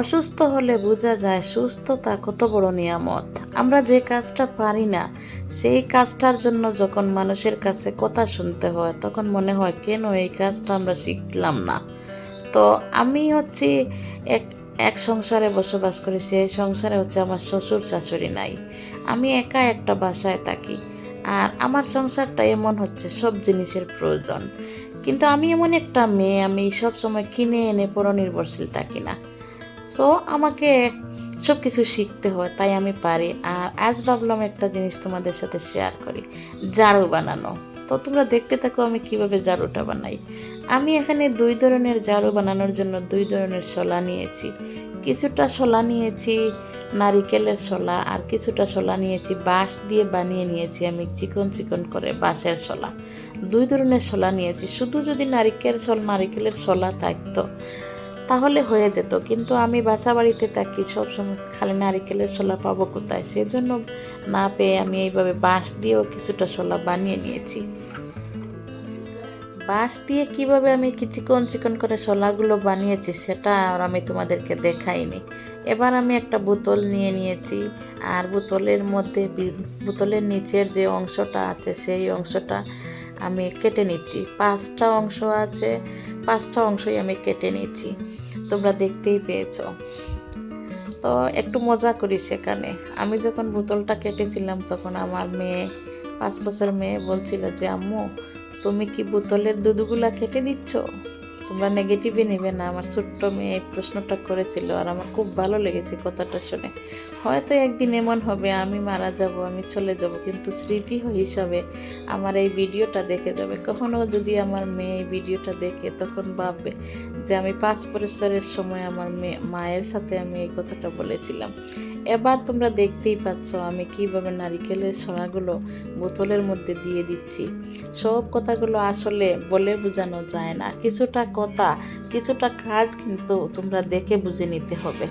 অসুস্থ হলে বোঝা যায় সুস্থতা কত বড় নিয়ামত। আমরা যে কাজটা পারি না, সেই কাজটার জন্য যখন মানুষের কাছে কথা শুনতে হয়, তখন মনে হয়, কেন এই কাজটা আমরা শিখলাম না? তো আমি হচ্ছি এক এক সংসারে বসবাস করি, সেই সংসারে হচ্ছে আমার শ্বশুর শাশুড়ি নাই। আমি একা একটা বাসায় থাকি। আর আমার সংসারটা এমন হচ্ছে, সব জিনিসের প্রয়োজন। কিন্তু আমি এমন একটা মেয়ে, আমি সব সময় কিনে এনে পরনির্ভরশীল থাকি না। সো আমাকে সব কিছু শিখতে হয়, তাই আমি পারি। আর আজ ভাবলাম একটা জিনিস তোমাদের সাথে শেয়ার করি, ঝাড়ু বানানো। তো তোমরা দেখতে থাকো আমি কীভাবে ঝাড়ুটা বানাই। আমি এখানে দুই ধরনের ঝাড়ু বানানোর জন্য দুই ধরনের শলা নিয়েছি। কিছুটা শলা নিয়েছি নারিকেলের শলা, আর কিছুটা শলা নিয়েছি বাঁশ দিয়ে বানিয়ে নিয়েছি আমি চিকন চিকন করে বাঁশের শলা। দুই ধরনের শলা নিয়েছি। শুধু যদি নারিকেল শল, নারিকেলের শলা থাকতো তাহলে হয়ে যেত, কিন্তু আমি বাসা বাড়িতে থাকি, সবসময় খালি নারিকেলের শোলা পাবো কোথায়? সেজন্য না পেয়ে আমি এইভাবে বাঁশ দিয়েও কিছুটা শোলা বানিয়ে নিয়েছি। বাঁশ দিয়ে কীভাবে আমি চিকন চিকন করে শোলাগুলো বানিয়েছি সেটা আর আমি তোমাদেরকে দেখাইনি। এবার আমি একটা বোতল নিয়ে নিয়েছি, আর বোতলের মধ্যে বোতলের নিচের যে অংশটা আছে সেই অংশটা আমি কেটে নিচ্ছি। পাঁচটা অংশ আছে, পাঁচটা অংশই আমি কেটে নিচ্ছি। তোমরা দেখতেই পেয়েছ। তো একটু মজা করি সেখানে। আমি যখন বোতলটা কেটেছিলাম, তখন আমার মেয়ে, পাঁচ বছর মেয়ে বলছিল যে, আম্মু, তুমি কি বোতলের দুধগুলা কেটে দিচ্ছ? তোমরা নেগেটিভে নেবে না। আমার ছোট্ট মেয়ে এই প্রশ্নটা করেছিল আর আমার খুব ভালো লেগেছে কথাটা শুনে। হয়তো একদিন এমন হবে, আমি মারা যাব, আমি চলে যাব, কিন্তু স্মৃতি হিসাবে আমার এই ভিডিওটা দেখে যাবে। কখনো যদি আমার মেয়ে এই ভিডিওটা দেখে, তখন ভাববে যে আমি পাঁচ বছরের সময় আমার মেয়ে, মায়ের সাথে আমি এই কথাটা বলেছিলাম। এবার তোমরা দেখতেই পাচ্ছ, আমি কীভাবে নারিকেলের ছড়াগুলো বোতলের মধ্যে দিয়ে দিচ্ছি। সব কথাগুলো আসলে বলে বোঝানো যায় না। কিছুটা কথা, কিছুটা কাজ কিন্তু তোমরা দেখে বুঝে নিতে হবে।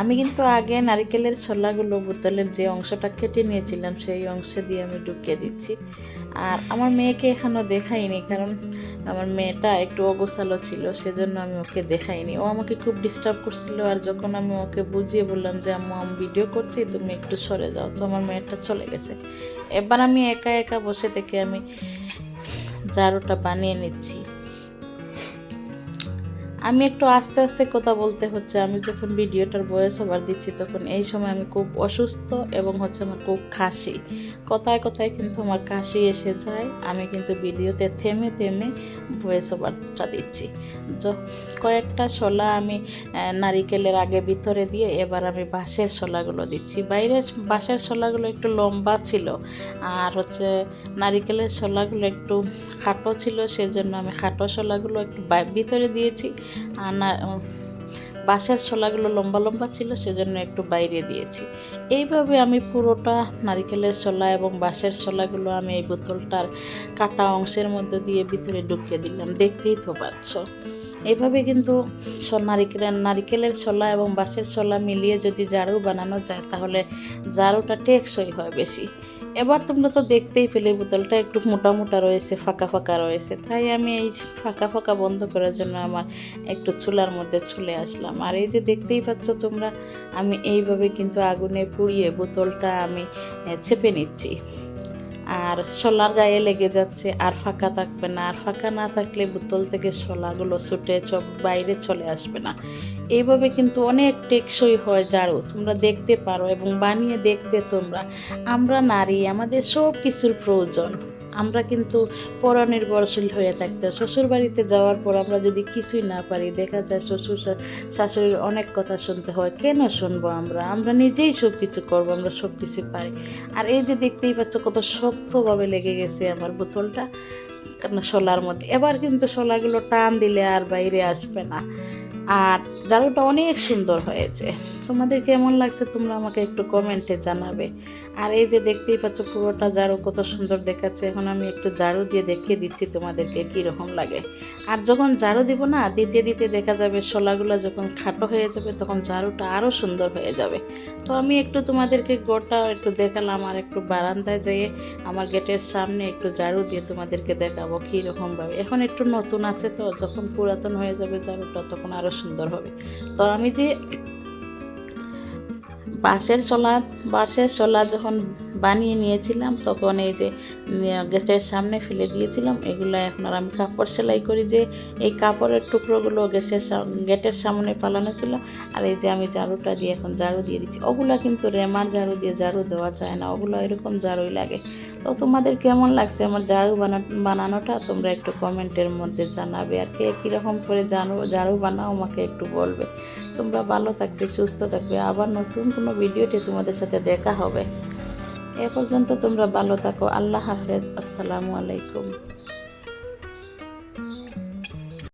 আমি কিন্তু আগে নারিকেলের ছোলাগুলো বোতলের যে অংশটা কেটে নিয়েছিলাম, সেই অংশে দিয়ে আমি ঢুকিয়ে দিচ্ছি। আর আমার মেয়েকে এখনও দেখাইনি, কারণ আমার মেয়েটা একটু অগোছালো ছিল, সেজন্য আমি ওকে দেখাইনি। ও আমাকে খুব ডিস্টার্ব করছিল, আর যখন আমি ওকে বুঝিয়ে বললাম যে, আম্মু, আমি ভিডিও করছি, তুমি একটু সরে যাও। তো আমার মেয়েটা চলে গেছে। এবার আমি একা একা বসে থেকে আমি ঝাড়ুটা বানিয়ে নিচ্ছি। আমি একটু আস্তে আস্তে কথা বলতে হচ্ছে, আমি যখন ভিডিওটার বয়স ওভার দিচ্ছি তখন এই সময় আমি খুব অসুস্থ এবং হচ্ছে আমার খুব খাসি। কথায় কথায় কিন্তু আমার কাশি এসে যায়, আমি কিন্তু ভিডিওতে থেমে থেমে ভয়েস ওভারটা দিচ্ছি। য- কয়েকটা শোলা আমি নারিকেলের আগে ভিতরে দিয়ে এবার আমি বাঁশের শোলাগুলো দিচ্ছি। বাইরের বাঁশের শোলাগুলো একটু লম্বা ছিল আর হচ্ছে নারিকেলের শোলাগুলো একটু খাটো ছিল, সেজন্য আমি খাটো শোলাগুলো একটু ভিতরে দিয়েছি। আর না বাঁশের শোলাগুলো লম্বা লম্বা ছিল, সেজন্য একটু বাইরে দিয়েছি। এইভাবে আমি পুরোটা নারিকেলের ছোলা এবং বাঁশের ছোলাগুলো আমি এই বোতলটার কাটা অংশের মধ্যে দিয়ে ভিতরে ঢুকিয়ে দিলাম। দেখতেই তো পাচ্ছ। এইভাবে কিন্তু নারিকেলের নারিকেলের শোলা এবং বাঁশের ছোলা মিলিয়ে যদি ঝাড়ু বানানো যায়, তাহলে ঝাড়ুটা টেকসই হয় বেশি। এবার তোমরা তো দেখতেই পেলে, বোতলটা একটু মোটা মোটা রয়েছে, ফাঁকা ফাঁকা রয়েছে। তাই আমি এই ফাঁকা ফাঁকা বন্ধ করার জন্য আমার একটু চুলার মধ্যে চলে আসলাম। আর এই যে দেখতেই পাচ্ছ তোমরা, আমি এইভাবে কিন্তু আগুনে পুড়িয়ে বোতলটা আমি চেপে নিচ্ছি। আর শোলার গায়ে লেগে যাচ্ছে, আর ফাঁকা থাকবে না। আর ফাঁকা না থাকলে বোতল থেকে শোলাগুলো ছুটে সব বাইরে চলে আসবে না। এইভাবে কিন্তু অনেক টেকসই হয় ঝাড়ু। তোমরা দেখতে পারো এবং বানিয়ে দেখবে তোমরা। আমরা নারী, আমাদের সব কিছুর প্রয়োজন। আমরা কিন্তু পরনির্ভরশীল হয়ে থাকতে। শ্বশুর বাড়িতে যাওয়ার পর আমরা যদি কিছুই না পারি, দেখা যায় শ্বশুর শাশুড়ির অনেক কথা শুনতে হয়, কেন শুনব আমরা? আমরা নিজেই সব কিছু করব, আমরা সব কিছু পারি। আর এই যে দেখতেই পাচ্ছ কত শক্তভাবে লেগে গেছে আমার বোতলটা কারণ শোলার মধ্যে। এবার কিন্তু শোলাগুলো টান দিলে আর বাইরে আসবে না। আর ঝাড়ুটা অনেক সুন্দর হয়েছে। তোমাদের কেমন লাগছে তোমরা আমাকে একটু কমেন্টে জানাবে। আর এই যে দেখতেই পাচ্ছ পুরোটা ঝাড়ু কত সুন্দর দেখাচ্ছে। এখন আমি একটু ঝাড়ু দিয়ে দেখিয়ে দিচ্ছি তোমাদেরকে কীরকম লাগে। আর যখন ঝাড়ু দিব না, দিতে দিতে দেখা যাবে শোলাগুলো যখন খাটো হয়ে যাবে, তখন ঝাড়ুটা আরও সুন্দর হয়ে যাবে। তো আমি একটু তোমাদেরকে গোটা একটু দেখালাম আর একটু বারান্দায় যেয়ে আমার গেটের সামনে একটু ঝাড়ু দিয়ে তোমাদেরকে দেখাবো কীরকমভাবে এখন একটু নতুন আছে তো, যখন পুরাতন হয়ে যাবে ঝাড়ুটা তখন আরও সুন্দর হবে। তো আমি যে বাঁশের চলা বাঁশের চলা যখন বানিয়ে নিয়েছিলাম তখন এই যে গ্যাসের সামনে ফেলে দিয়েছিলাম। এগুলো এখন আর আমি কাপড় সেলাই করি যে এই কাপড়ের টুকরোগুলো গ্যাসের গেটের সামনে পালানো ছিল। আর এই যে আমি ঝাড়ুটা দিয়ে এখন ঝাড়ু দিয়ে দিচ্ছি। ওগুলো কিন্তু রেমার ঝাড়ু দিয়ে ঝাড়ু দেওয়া যায় না। ওগুলো এরকম ঝাড়ুই লাগে। তো তোমাদের কেমন লাগছে আমার ঝাড়ু বানা, বানানোটা? তোমরা একটু কমেন্টের মধ্যে জানাবে। আর কে কীরকম করে জানো ঝাড়ু বানাও আমাকে একটু বলবে। তোমরা ভালো থাকবে, সুস্থ থাকবে। আবার নতুন কোনো ভিডিওতে তোমাদের সাথে দেখা হবে। এ পর্যন্ত তোমরা ভালো থাকো। আল্লাহ হাফেজ। আসসালামু আলাইকুম।